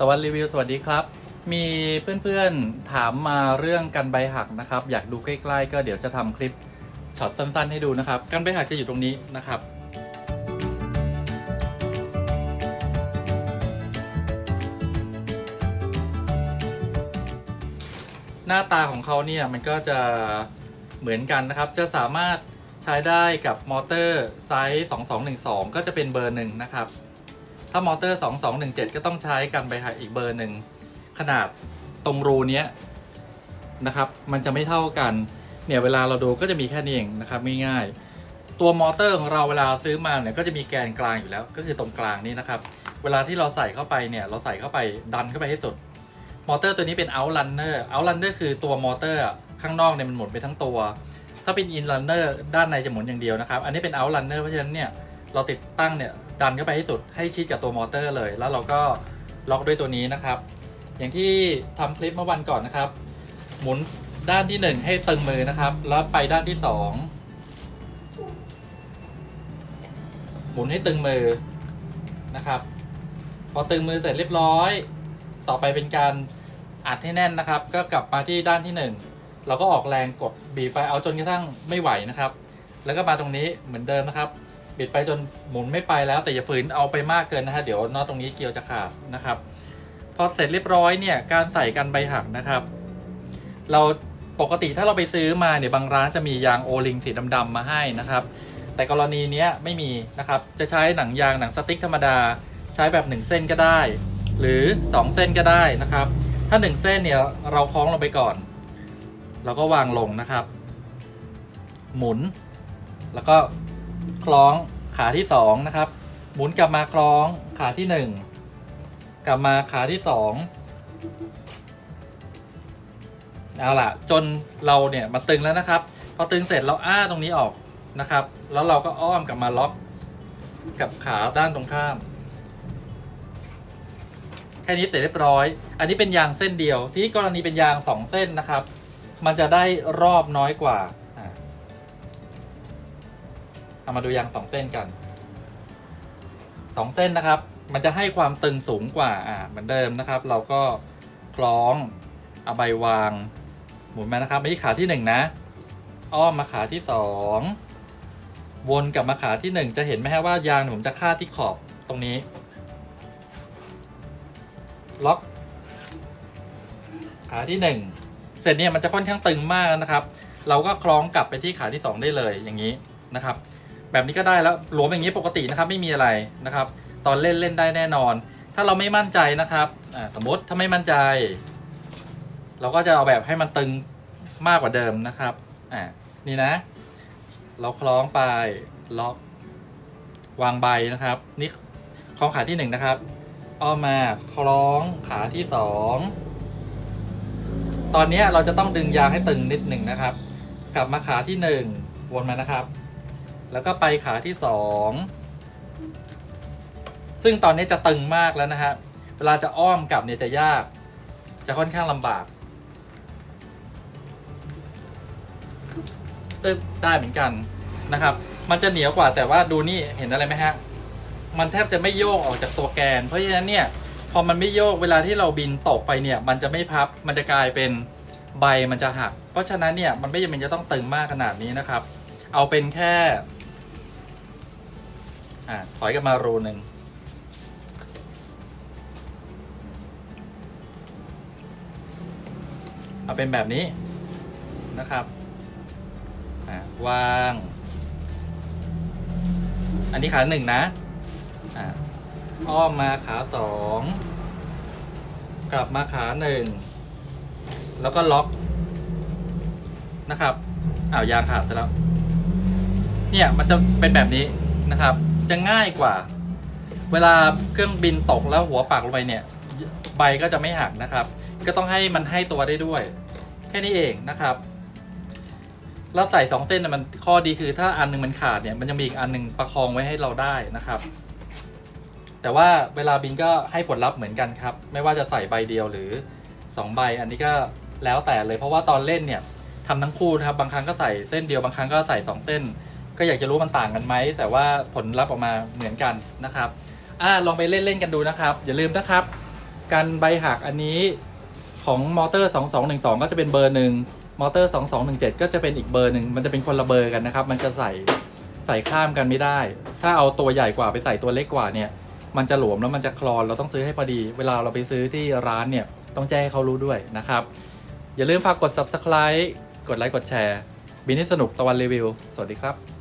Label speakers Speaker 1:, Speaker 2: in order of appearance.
Speaker 1: ตะวันรีวิวสวัสดีครับ มีเพื่อนๆถามมาเรื่องกันใบหักนะครับ อยากดูใกล้ๆ ก็เดี๋ยวจะทำคลิปช็อตสั้นๆ ให้ดูนะครับ กันใบหักจะอยู่ตรงนี้นะครับหน้าตาของเขาเนี่ยมันก็จะเหมือนกันนะครับ จะสามารถใช้ได้กับมอเตอร์ไซส์ 2212 ก็จะเป็นเบอร์หนึ่งนะครับ ถ้ามอเตอร์ 2217 ก็ต้องใช้กันไปหาอีกเบอร์หนึ่ง ขนาดตรงรูเนี้ยนะครับ มันจะไม่เท่ากัน เนี่ยเวลาเราดูก็จะมีแค่นี้เองนะครับง่ายๆตัวมอเตอร์ของเราเวลาซื้อมาเนี่ยก็จะมีแกนกลางอยู่แล้ว ก็คือตรงกลางนี่นะครับ เวลาที่เราใส่เข้าไปเนี่ยเราใส่เข้าไปดันเข้าไปให้สุด มอเตอร์ตัวนี้เป็น outrunner outrunner คือตัวมอเตอร์ข้างนอกเนี่ยมันหมุนไปทั้งตัว ถ้าเป็น inrunner ด้านในจะหมุนอย่างเดียวนะครับ อันนี้เป็น outrunner เพราะฉะนั้นเนี่ย เราติดตั้งเนี่ยดันเข้าไปให้สุดให้ชิดกับตัวมอเตอร์เลย แล้วเราก็ล็อกด้วยตัวนี้นะครับ อย่างที่ทำคลิปเมื่อวันก่อนนะครับ หมุนด้านที่ 1 ให้ตึงมือนะครับ แล้วไปด้านที่ 2 หมุนให้ตึงมือนะครับ พอตึงมือเสร็จเรียบร้อย ต่อไปเป็นการอัดให้แน่นนะครับ ก็กลับมาที่ด้านที่ 1 เราก็ออกแรงกดบีบไปเอาจนกระทั่งไม่ไหวนะครับ แล้วก็มาตรงนี้เหมือนเดิมนะครับ บิดไปจนหมุนไม่ไปแล้วแต่อย่าฝืนเอาไปมากเกินนะฮะเดี๋ยวน็อตตรงนี้เกลียวจะขาดนะครับ พอเสร็จเรียบร้อยเนี่ยการใส่กันใบหักนะครับ เราปกติถ้าเราไปซื้อมาเนี่ยบางร้านจะมียางโอลิงสีดำๆมาให้นะครับ แต่กรณีนี้ไม่มีนะครับจะใช้หนังยางหนังสติ๊กธรรมดา ใช้แบบ 1 เส้นก็ได้ หรือ 2 เส้นก็ได้นะครับ ถ้า 1 เส้นเนี่ยเราคล้องลงไปก่อนเราก็วางลงนะครับ หมุนแล้วก็ ล้องขาที่2นะครับหมุนกลับมาคล้องขาที่ 1 กลับมาขาที่ 2 เอาล่ะ จนเราเนี่ยมาตึงแล้วนะครับ พอตึงเสร็จเราอ้าตรงนี้ออกนะครับ แล้วเราก็อ้อมกลับมาล็อกกับขาด้านตรงข้ามแค่นี้เสร็จเรียบร้อย อันนี้เป็นยางเส้นเดียว ที่กรณีเป็นยางสองเส้นนะครับ มันจะได้รอบน้อยกว่า เอามาดูยางสองเส้นกันสองเส้นนะครับ มันจะให้ความตึงสูงกว่าอ่าเหมือนเดิมนะครับ เราก็คล้องเอาใบวาง หมุนมานะครับไปที่ขาที่หนึ่งนะ อ้อมมาขาที่สองวนกลับมาขาที่หนึ่งจะเห็นไหมฮะว่ายางผมจะคาดที่ขอบตรงนี้ ล็อกขาที่หนึ่งเสร็จเนี่ยมันจะค่อนข้างตึงมากนะครับ เราก็คล้องกลับไปที่ขาที่สองได้เลยอย่างนี้นะครับ แบบนี้ก็ได้แล้วหลวมอย่างนี้ปกตินะครับไม่มีอะไรนะครับ ตอนเล่นเล่นได้แน่นอน ถ้าเราไม่มั่นใจนะครับสมมติถ้าไม่มั่นใจ เราก็จะเอาแบบให้มันตึงมากกว่าเดิมนะครับอ่านี่นะ เราคล้องไปล็อกวางใบนะครับนี่คล้องขาที่หนึ่งนะครับอ้อมมาคล้องขาที่สองตอนนี้เราจะต้องดึงยางให้ตึงนิดหนึ่งนะครับ กลับมาขาที่หนึ่งวนมานะครับ แล้วก็ไปขาที่สองซึ่งตอนนี้จะตึงมากแล้วนะฮะ เวลาจะอ้อมกลับเนี่ยจะยาก จะค่อนข้างลำบากตึบได้เหมือนกันนะครับ มันจะเหนียวกว่าแต่ว่าดูนี่เห็นอะไรไหมฮะ มันแทบจะไม่โยกออกจากตัวแกน เพราะฉะนั้นเนี่ยพอมันไม่โยกเวลาที่เราบินตกไปเนี่ยมันจะไม่พับ มันจะกลายเป็นใบมันจะหัก เพราะฉะนั้นเนี่ยมันไม่จำเป็นจะต้องตึงมากขนาดนี้นะครับ เอาเป็นแค่ อ่าถอยกลับมารูหนึ่งเอาเป็นแบบนี้นะครับวาง อันนี้ขาหนึ่งนะอ้อมมาขาสองกลับมาขาหนึ่งแล้วก็ล็อกนะครับอ้าวยางขาดไปแล้ว เนี่ยมันจะเป็นแบบนี้นะครับ จะง่ายกว่า เวลาเครื่องบินตกแล้วหัวปักลงไปเนี่ย ใบก็จะไม่หักนะครับ ก็ต้องให้มันให้ตัวได้ด้วย แค่นี้เองนะครับแล้วใส่สองเส้นมันข้อดีคือถ้าอันหนึงมันขาดเนี่ยมันจะมีอีกอันหนึ่งประคองไว้ให้เราได้นะครับ แต่ว่าเวลาบินก็ให้ผลลัพธ์เหมือนกันครับ ไม่ว่าจะใส่ใบเดียวหรือ 2 ใบ อันนี้ก็แล้วแต่เลยเพราะว่าตอนเล่นเนี่ยทำทั้งคู่นะครับบางครั้งก็ใส่เส้นเดียวบางครั้งก็ใส่ 2 เส้น ก็อยากจะรู้มันต่างกันไหม แต่ว่าผลลัพธ์ออกมาเหมือนกันนะครับอ่าลองไปเล่นเล่นกันดูนะครับ อย่าลืมนะครับ การใบหักอันนี้ของมอเตอร์ 2212 ก็จะเป็นเบอร์หนึ่งมอเตอร์ 2217 ก็จะเป็นอีกเบอร์หนึ่งมันจะเป็นคนละเบอร์กันนะครับ มันจะใส่ใส่ข้ามกันไม่ได้ ถ้าเอาตัวใหญ่กว่าไปใส่ตัวเล็กกว่าเนี่ย มันจะหลวมแล้วมันจะคลอน เราต้องซื้อให้พอดี เวลาเราไปซื้อที่ร้านเนี่ย ต้องแจ้งให้เขารู้ด้วยนะครับ อย่าลืมฝากกด subscribe กดไลค์ กดแชร์ บินให้สนุกตะวันรีวิว สวัสดีครับ